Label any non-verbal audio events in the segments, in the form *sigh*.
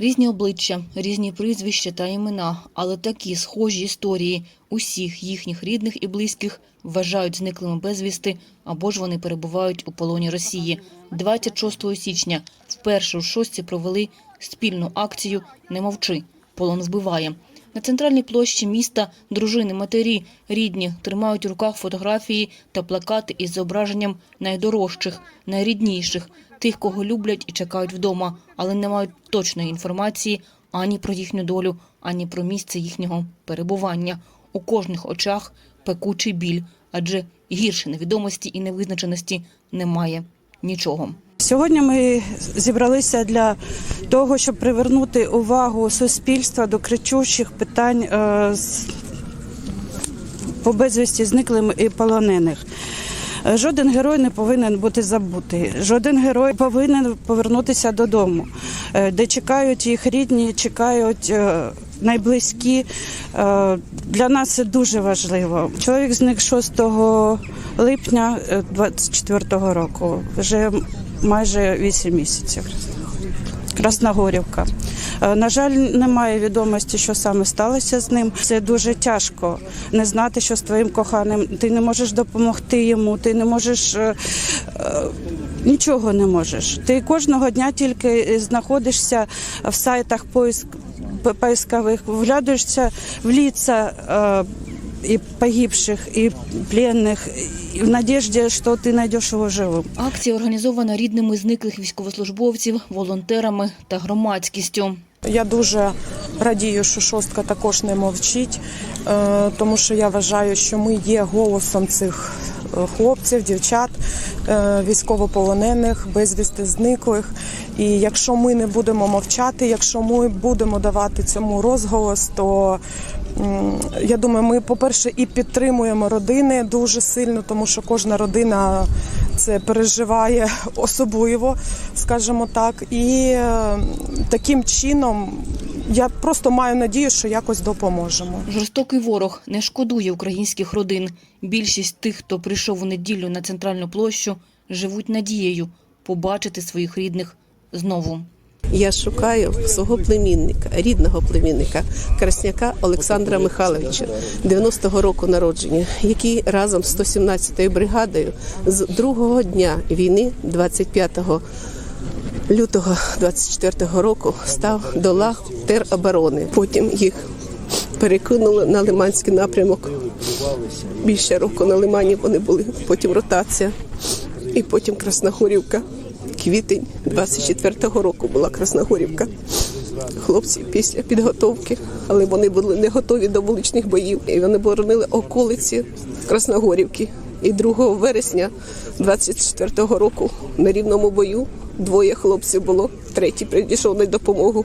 Різні обличчя, різні прізвища та імена, але такі схожі історії усіх їхніх рідних і близьких вважають зниклими безвісти або ж вони перебувають у полоні Росії. 26 січня вперше у шостці провели спільну акцію «Не мовчи. Полон вбиває». На центральній площі міста дружини, матері, рідні тримають у руках фотографії та плакати із зображенням найдорожчих, найрідніших, тих, кого люблять і чекають вдома, але не мають точної інформації ані про їхню долю, ані про місце їхнього перебування. У кожних очах пекучий біль, адже гірше невідомості і невизначеності немає нічого. Сьогодні ми зібралися для того, щоб привернути увагу суспільства до кричущих питань е, по безвісті зниклим і полонених. Е, Жоден герой не повинен бути забутий. Жоден герой повинен повернутися додому, е, де чекають їх рідні, чекають найблизькі. Для нас це дуже важливо. Чоловік зник 6 липня 24 року. Вже майже 8 місяців. Красногорівка. Е, На жаль, немає відомості, що саме сталося з ним. Це дуже тяжко не знати, що з твоїм коханим. Ти не можеш допомогти йому, ти не можеш е, е, нічого не можеш. Ти кожного дня тільки знаходишся в сайтах поискових, вглядуєшся в лица і погибших, і пленних, і в надежді, що ти знайдеш його живим. Акція організована рідними зниклих військовослужбовців, волонтерами та громадськістю. Я дуже радію, що шостка також не мовчить, е, тому що я вважаю, що ми є голосом цих е, хлопців, дівчат, е, військовополонених, безвісти зниклих. І якщо ми не будемо мовчати, якщо ми будемо давати цьому розголос, то я думаю, ми, по-перше, і підтримуємо родини дуже сильно, тому що кожна родина це переживає *laughs* особливо, скажімо так. І е, таким чином я просто маю надію, що якось допоможемо. Жорстокий ворог не шкодує українських родин. Більшість тих, хто прийшов у неділю на центральну площу, живуть надією побачити своїх рідних знову. Я шукаю свого племінника, рідного племінника Красняка Олександра Михайловича, 90-го року народження, який разом з 117-ю бригадою з другого дня війни, 25 лютого 24-го року, став до лав тероборони. Потім їх перекинули на Лиманський напрямок. Більше року на Лимані вони були, потім ротація, і потім Красногорівка. Квітень 24-го року була Красногорівка. Хлопці після підготовки, але вони були не готові до вуличних боїв. І вони боронили околиці Красногорівки. І 2 вересня 24-го року на рівному бою двоє хлопців було. Третій прийшов на допомогу.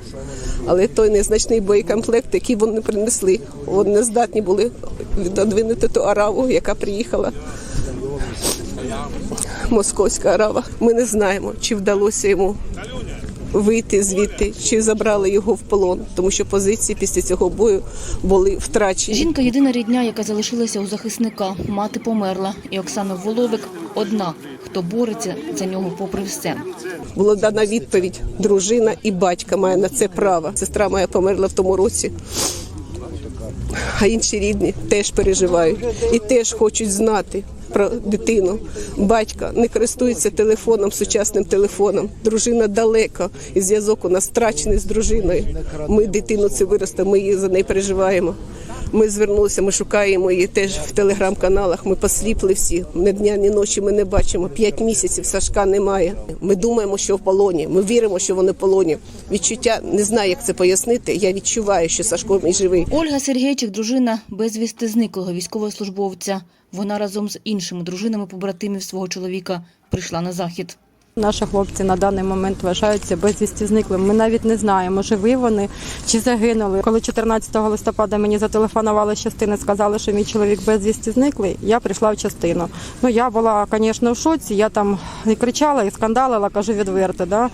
Але той незначний боєкомплект, який вони принесли, вони не здатні були відодвинути ту араву, яка приїхала московська арава. Ми не знаємо, чи вдалося йому вийти звідти, чи забрали його в полон, тому що позиції після цього бою були втрачені. Жінка єдина рідня, яка залишилася у захисника. Мати померла, і Оксана Воловик одна, хто бореться за нього попри все. Була дана відповідь: дружина і батька має на це право. Сестра моя померла в тому році. А інші рідні теж переживають і теж хочуть знати про дитину. Батько не користується телефоном, сучасним телефоном. Дружина далеко, і зв'язок у нас втрачений з дружиною. Ми дитину це виростемо, ми її за неї переживаємо. Ми звернулися, ми шукаємо її теж в телеграм-каналах. Ми посліпли всі. Ні дня, ні ночі ми не бачимо. П'ять місяців Сашка немає. Ми думаємо, що в полоні. Ми віримо, що вони в полоні. Відчуття не знаю, як це пояснити. Я відчуваю, що Сашко мій живий. Ольга Сергійчик, дружина безвісти зниклого військовослужбовця. Вона разом з іншими дружинами побратимів свого чоловіка прийшла на захід. Наші хлопці на даний момент вважаються безвісті зниклими. Ми навіть не знаємо, живі вони чи загинули. Коли 14 листопада мені зателефонували з частини, сказали, що мій чоловік безвісті зниклий. Я прийшла в частину. Ну я була, звісно, в шоці. Я там і кричала, і скандалила, кажу відверто. Да?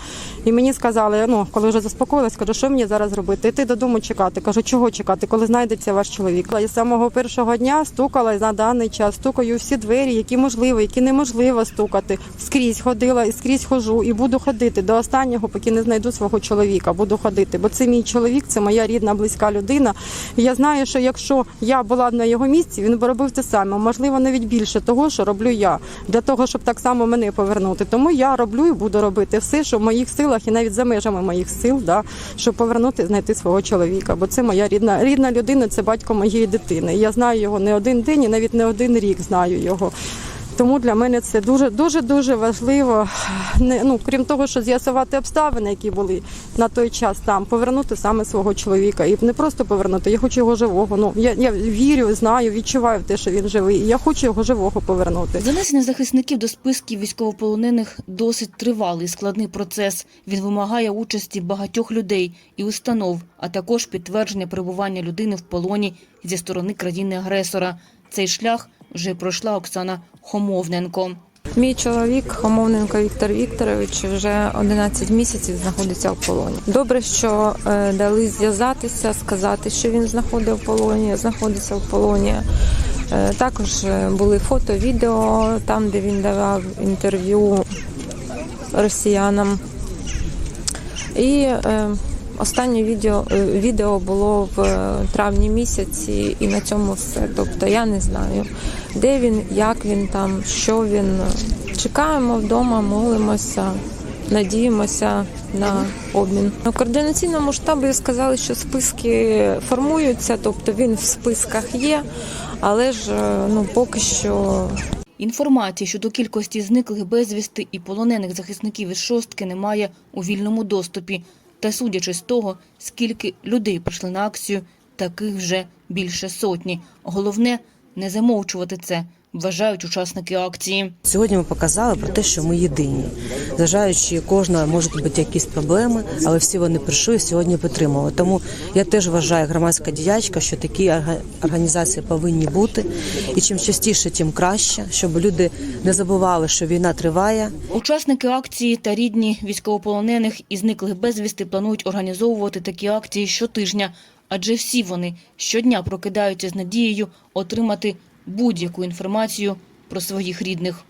І мені сказали, ну коли вже заспокоїлась, кажу, що мені зараз робити? Іти додому чекати. Кажу, чого чекати, коли знайдеться ваш чоловік. Я з самого першого дня стукала на даний час. Стукаю всі двері, які можливо, які неможливо стукати. Скрізь ходила і скрізь скрізь хожу і буду ходити до останнього, поки не знайду свого чоловіка. Буду ходити, бо це мій чоловік, це моя рідна, близька людина. І я знаю, що якщо я була б на його місці, він би робив те саме. Можливо, навіть більше того, що роблю я, для того, щоб так само мене повернути. Тому я роблю і буду робити все, що в моїх силах, і навіть за межами моїх сил, да, щоб повернути, знайти свого чоловіка. Бо це моя рідна рідна людина, це батько моєї дитини. Я знаю його не один день і навіть не один рік знаю його. Тому для мене це дуже дуже дуже важливо. Не ну крім того, що з'ясувати обставини, які були на той час там, повернути саме свого чоловіка. І не просто повернути. Я хочу його живого. Ну я, я вірю, знаю, відчуваю те, що він живий. Я хочу його живого повернути. Занесення захисників до списків військовополонених досить тривалий складний процес. Він вимагає участі багатьох людей і установ, а також підтвердження перебування людини в полоні зі сторони країни-агресора. Цей шлях вже пройшла Оксана Хомовненко. Мій чоловік Хомовненко Віктор Вікторович вже 11 місяців знаходиться в полоні. Добре, що е, дали зв'язатися, сказати, що він знаходив в полоні, знаходиться в полоні. Е, також е, були фото, відео там, де він давав інтерв'ю росіянам. І останнє відео, е, відео було в е, травні місяці, і на цьому все. Тобто я не знаю, де він, як він там, що він. Чекаємо вдома, молимося, надіємося на обмін. У координаційному штабі сказали, що списки формуються, тобто він в списках є, але ж е, ну поки що Інформації щодо кількості зниклих безвісти і полонених захисників із шостки немає у вільному доступі. Та судячи з того, скільки людей прийшли на акцію, таких вже більше сотні. Головне не замовчувати це, вважають учасники акції. Сьогодні ми показали про те, що ми єдині, зважаючи кожного можуть бути якісь проблеми, але всі вони прийшли і сьогодні підтримали. Тому я теж вважаю громадська діячка, що такі орга- організації повинні бути, і чим частіше, тим краще, щоб люди не забували, що війна триває. Учасники акції та рідні військовополонених і зниклих безвісти планують організовувати такі акції щотижня, адже всі вони щодня прокидаються з надією отримати будь-яку інформацію про своїх рідних.